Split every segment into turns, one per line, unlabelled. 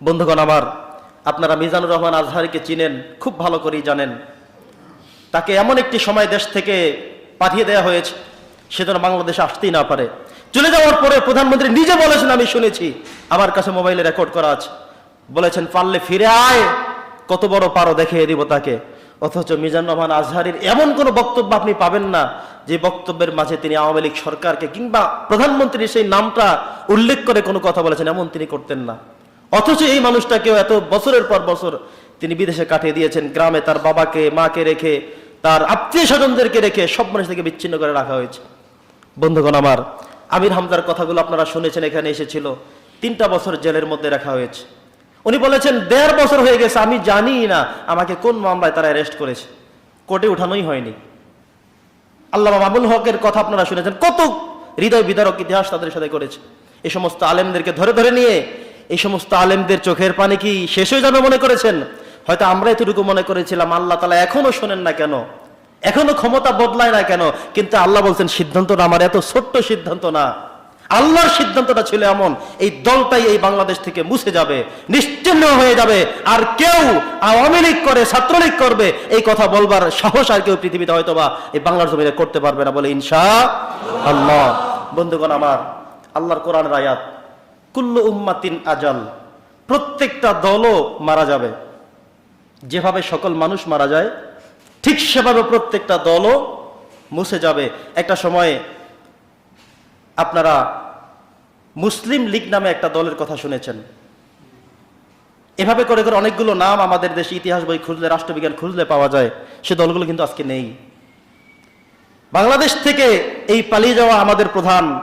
বন্ধুগণ আমার, আপনারা মিজানুর রহমান আজহারিকে চিনেন, খুব ভালো করেই জানেন। তাকে এমন একটি সময় দেশ থেকে পাঠিয়ে দেওয়া হয়েছে, সে যেন বাংলাদেশে আসতেই না পারে। চলে যাওয়ার পরে প্রধানমন্ত্রী নিজে বলেছেন, আমি শুনেছি, আমার কাছে মোবাইলে রেকর্ড করা আছে। বলেছেন, পারলে ফিরে আয়, কত বড় পারো দেখিয়ে দিব তাকে। অথচ মিজান রহমান আজহারির এমন কোনো বক্তব্য আপনি পাবেন না, যে বক্তব্যের মাঝে তিনি আওয়ামী লীগ সরকারকে কিংবা প্রধানমন্ত্রীর সেই নামটা উল্লেখ করে কোনো কথা বলেছেন, এমন তিনি করতেন না। অথচ এই মানুষটাকেও এত বছরের পর বছর তিনি বিদেশে কাটিয়ে দিয়েছেন, গ্রামে তার বাবাকে, মাকে রেখে, তার আত্মীয় স্বজনদেরকে রেখে সব মানুষ থেকে বিচ্ছিন্ন করে রাখা হয়েছে। বন্ধুগণ আমার, আমির হামদার কথাগুলো আপনারা শুনেছেন, এখানে এসেছিল। তিনটা বছর জেলের মধ্যে রাখা হয়েছে। উনি বলেছেন, দেড় বছর হয়ে গেছে, আমি জানি না আমাকে কোন মামলায় তারা অ্যারেস্ট করেছে। কোর্টে উঠানোই হয়নি। আল্লাহ মামুল হকের কথা আপনারা শুনেছেন, কত হৃদয় বিদারক ইতিহাস তাদের সাথে করেছে। এই সমস্ত আলেমদেরকে ধরে ধরে নিয়ে এই সমস্ত আলেমদের চোখের পানি কি শেষ হয়ে যাবে মনে করেছেন? হয়তো আমরা এতটুকু মনে করেছিলাম, আল্লাহ তালা এখনও শোনেন না কেন? এখনও ক্ষমতা বদলায় না কেন? কিন্তু আল্লাহ বলছেন, সিদ্ধান্তটা আমার এত ছোট্ট সিদ্ধান্ত না। আল্লাহর সিদ্ধান্তটা ছিল এমন, এই দলটাই এই বাংলাদেশ থেকে মুছে যাবে, নিশ্চিন্ন হয়ে যাবে, আর কেউ আওয়ামী লীগ করে, ছাত্রলীগ করবে, এই কথা বলবার সাহস আর কেউ পৃথিবীতে হয়তো বা এই বাংলার জমিনে করতে পারবে না বলে ইনশা আল্লাহ। বন্ধুগণ আমার, আল্লাহর কোরআন আয়াত কুল্লু উম্মাতিন আজাল। প্রত্যেকটা দলও মারা যাবে। যেভাবে সকল মানুষ মারা যায়, ঠিক সেভাবে প্রত্যেকটা দলও মুছে যাবে। একটা সময়ে আপনারা মুসলিম লীগ নামে একটা দলের কথা শুনেছেন। এভাবে করে করে অনেকগুলো নাম আমাদের দেশে ইতিহাস বই খুঁজলে, রাষ্ট্রবিজ্ঞান খুঁজলে পাওয়া যায়। সে দলগুলো কিন্তু আজকে নেই। বাংলাদেশ থেকে এই পালিয়ে যাওয়া আমাদের প্রধান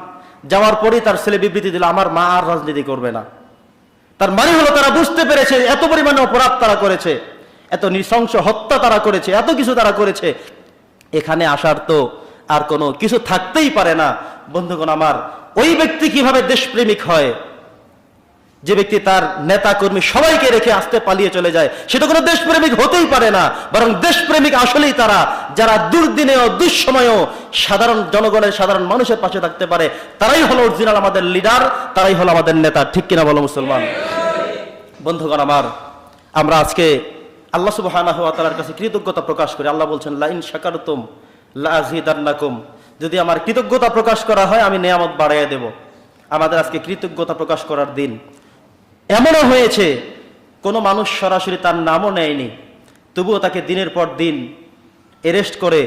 যাওয়ার পরেই তার ছেলে বিবৃতি দিল, আমার মা আর রাজনীতি করবে না। তার মানে হলো তারা বুঝতে পেরেছে এত পরিমাণে অপরাধ তারা করেছে, এত নৃশংস হত্যা তারা করেছে, এত কিছু তারা করেছে। এখানে আসার তো আর কোনো কিছু থাকতেই পারে না। বন্ধুগণ, আমার ওই ব্যক্তি কীভাবে দেশপ্রেমিক হয় যে ব্যক্তি তার নেতা কর্মী সবাইকে রেখে আসতে পালিয়ে চলে যায় সেটা কোনো দেশপ্রেমিক হতেই পারে না, বরং দেশপ্রেমিক আসলেই তারা, যারা দুর্দিনেও দুঃসময়েও সাধারণ জনগণের, সাধারণ মানুষের পাশে থাকতে পারে, তারাই হলো অরিজিনাল আমাদের লিডার, তারাই হলো আমাদের নেতা, ঠিক কিনা বলো মুসলমান? বন্ধুগণ আমার, আমরা আজকে আল্লাহ সুবহানাহু ওয়া তাআলার কাছে কৃতজ্ঞতা প্রকাশ করি। আল্লাহ বলছেন, লাইন শাকারতুম, লা আযীদান্নাকুম। যদি আমার কৃতজ্ঞতা প্রকাশ করা হয়, আমি নিয়ামত বাড়াইয়া দেব। আমাদের আজকে কৃতজ্ঞতা প্রকাশ করার দিন। এমনও হয়েছে, কোনো মানুষ সরাসরি তার নামও নেয়নি। তবুও তাকে দিনের পর দিন এরেস্ট করে,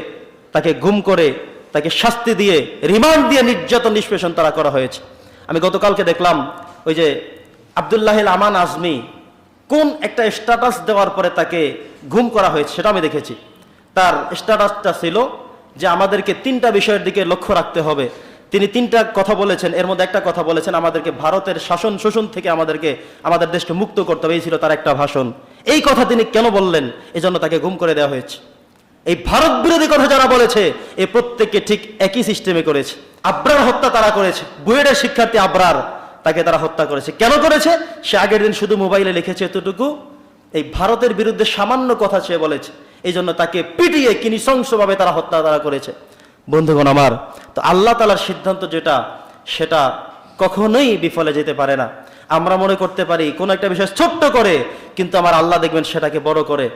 তাকে গুম করে, তাকে শাস্তি দিয়ে রিমান্ড দিয়ে নির্যাতন, নিষ্পেষণ তারা করা হয়েছে। আমি গতকালকে দেখলাম, ওই যে আবদুল্লাহিল আমান আজমি কোন একটা স্ট্যাটাস দেওয়ার পরে তাকে গুম করা হয়েছে, সেটা আমি দেখেছি। তার স্ট্যাটাসটা ছিল যে আমাদেরকে তিনটা বিষয়ের দিকে লক্ষ্য রাখতে হবে। তিনি তিনটা কথা বলেছেন। এর মধ্যে একটা কথা বলেছেন, আমাদেরকে ভারতের শাসন শোষণ থেকে আমাদেরকে, আমাদের দেশকে মুক্ত করতে হবে। এই ছিল তার একটা ভাষণ। এই কথা তিনি কেন বললেন? এজন্য তাকে গুম করে দেওয়া হয়েছে। এই ভারত বিরোধী কথা যারা বলেছে এই প্রত্যেককে ঠিক একই সিস্টেমে করেছে। আব্রার হত্যা তারা করেছে। বুয়েটের শিক্ষার্থী আব্রার তাকে তারা হত্যা করেছে। কেন করেছে? সে আগের দিন শুধু মোবাইলে লিখেছে এতটুকু। এই ভারতের বিরুদ্ধে সামান্য কথা সে বলেছে। এই জন্য তাকে পিটিয়ে কি নৃশংসভাবে তারা হত্যা তারা করেছে। বন্ধুগণ আমার, তো আল্লাহ তালার সিদ্ধান্ত যেটা, সেটা কখনোই বিফলে যেতে পারে না। আমরা মনে করতে পারি, কোনো একটা বিষয় ছোট্ট করে, কিন্তু আমার আল্লাহ দেখবেন সেটাকে বড় করে।